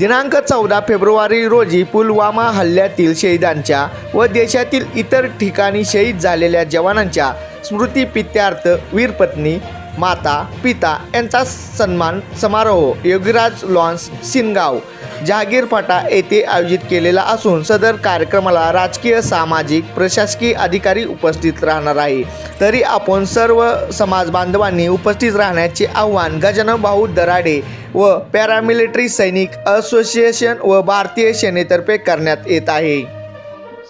दिनांक चौदा फेब्रुवारी रोजी पुलवामा हल्ल्यातील शहीदांच्या व देशातील इतर ठिकाणी शहीद झालेल्या जवानांच्या स्मृतीपित्यार्थ वीरपत्नी माता पिता यांचा सन्मान समारोह योगीराज लॉन्स सिनगाव जागीरपाटा येथे आयोजित केलेला असून सदर कार्यक्रमाला राजकीय सामाजिक प्रशासकीय अधिकारी उपस्थित राहणार आहे. तरी आपण सर्व समाज बांधवांनी उपस्थित राहण्याचे आव्हान गजानन भाऊ दराडे व पॅरामिलिटरी सैनिक असोसिएशन व भारतीय सेनेतर्फे करण्यात येत आहे.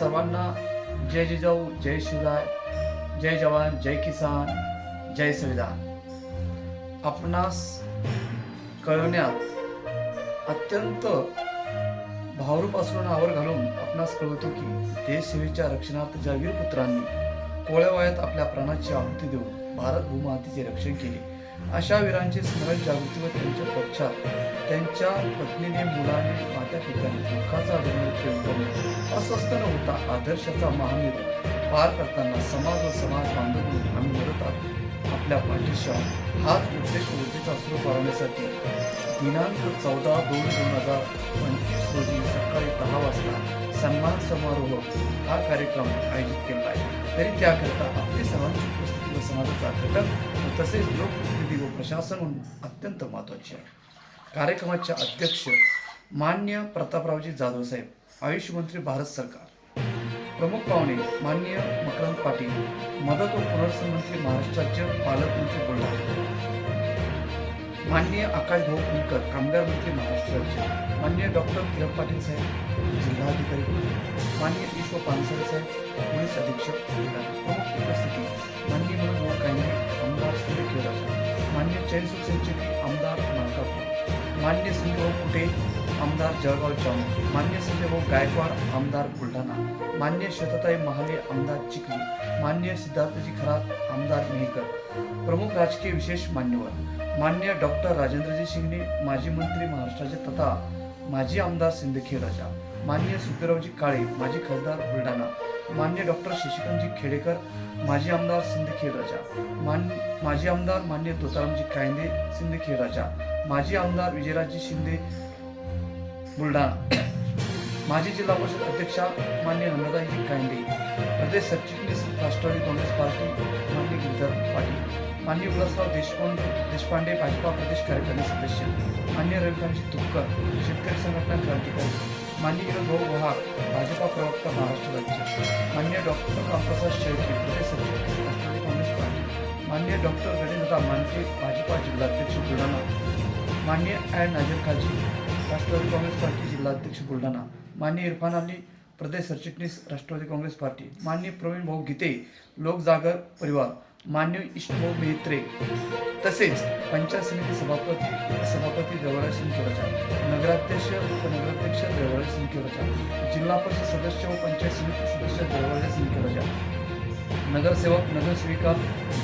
सर्वांना जय जिजाऊ जय शिवराय जय जवान जय किसान जय संविधान. आपणास कळवण्यात अत्यंत भावरूप असून आवर घालून आपणास कळवतो की देशसेवेच्या रक्षणार्थ ज्या वीरपुत्रांनी कोळ्या वयात आपल्या प्राणाची आहुती देऊन भारत भूमातीचे रक्षण केले. अशा वीरांचे स्मरण जागृती व त्यांच्या पश्चात त्यांच्या पत्नीने मुलाने माता पित्याने दुःखाचा डोंगर अस्वस्थ न होता आदर्शाचा महामेरू पार करताना समाज व समाज आपल्या पाठीशा हाच उद्देश ऊर्जेचा सुरू करण्यासाठी दिनांक चौदा दोन दोन हजार पंचवीस रोजी सकाळी दहा वाजता सन्मान समारोह हा कार्यक्रम आयोजित केला आहे. तरी त्याकरता आपली सर्वांची उपस्थिती व समाजाचा घटक व तसेच लोकप्रतिनिधी व प्रशासन म्हणून अत्यंत महत्त्वाचे आहे. कार्यक्रमाचे अध्यक्ष मान्य प्रतापरावजी जाधव साहेब आयुष मंत्री भारत सरकार प्रमुख पाहुणे माननीय मकरंद पाटील मदत व पुनर्वसन मंत्री महाराष्ट्राचे पालकमंत्री बुलढाणा. माननीय आकाश भाऊ कुलकर कामगार मंत्री महाराष्ट्राचे माननीय डॉक्टर किरण पाटील साहेब जिल्हाधिकारी माननीय विश्व पानसरे साहेब पोलीस अधीक्षक प्रमुख उपस्थिती माननीय म्हणून भाऊ कायंदे आमदार सूर्य खेळराजा माननीय चैन संचेती आमदार मालकापूर मान्य संजय कुटे आमदार जळगाव जामोद मान्य संजय गायकवाड आमदार बुलढाणा मान्य शतताई महाले आमदार चिखली मान्य सिद्धार्थजी खरात आमदार मेहकर प्रमुख राजकीय विशेष मान्यवर मान्य डॉक्टर राजेंद्रजी शिंगणे माजी मंत्री महाराष्ट्राचे तथा माजी आमदार सिंदखेड राजा मान्य सुखरावजी काळे माजी खासदार बुलढाणा मान्य डॉक्टर शशिकांतजी खेडेकर माजी आमदार सिंदखेड राजा मान माजी आमदार मान्य तोतारामजी कायंदे सिंदखेड राजा माजी आमदार विजयराजजी शिंदे बुलढाणा. माजी जिल्हा परिषद अध्यक्षा मान्य नंदाताईजी कायंदे प्रदेश सरचिटणीस राष्ट्रवादी काँग्रेस पार्टी मान्य गिरधर पाटील मान्य विलासराव देशपांडे देशपांडे भाजपा प्रदेश कार्यकारिणी सदस्य मान्य रविकांतजी तुपकर शेतकरी संघटना क्रांतिकारी मान्य विनोद भाऊ वहाग भाजपा प्रवक्ता महाराष्ट्र राज्य मान्य डॉक्टर रामप्रसाद शेळके प्रदेश सरचिटणीस राष्ट्रवादी काँग्रेस पार्टी मान्य डॉक्टर गणेशदा मानके भाजपा जिल्हाध्यक्ष बुलढाणा मान्य ॲड नाजर खाजी राष्ट्रवादी काँग्रेस पार्टी जिल्हाध्यक्ष बुलढाणा. मान्य इरफान अली प्रदेश सरचिटणीस राष्ट्रवादी काँग्रेस पार्टी. मान्य प्रवीण भाऊ गीते लोकजागर परिवार. मान्य इष्टभाऊ मेहत्रे तसेच पंचायत समिती सभापती सभापती देवराज सिंगेवरचा नगराध्यक्ष उपनगराध्यक्ष देवराज सिंगेवरचा जिल्हा परिषद सदस्य व पंचायत समिती सदस्य देवराज सिंगेवरचा नगरसेवक नगरसेविका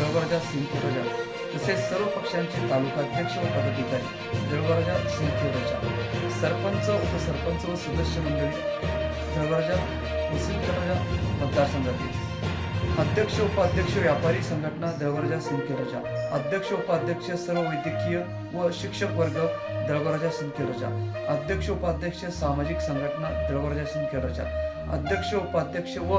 देवराजा सिंगेवरचा तसेच सर्व पक्षांचे तालुकाध्यक्ष व पदाधिकारी देवराजा सिंगेवरचा सरपंच उपसरपंच व सदस्य मंडळी देवराजा वसुंधराजा मतदारसंघातील अध्यक्ष उपाध्यक्ष व्यापारी संघटना देवराजा सिंदखेडच्या अध्यक्ष उपाध्यक्ष सर्व वैद्यकीय व शिक्षक वर्ग देवराजा सिंदखेडच्या अध्यक्ष उपाध्यक्ष सामाजिक संघटना देवराजा सिंदखेडच्या अध्यक्ष उपाध्यक्ष व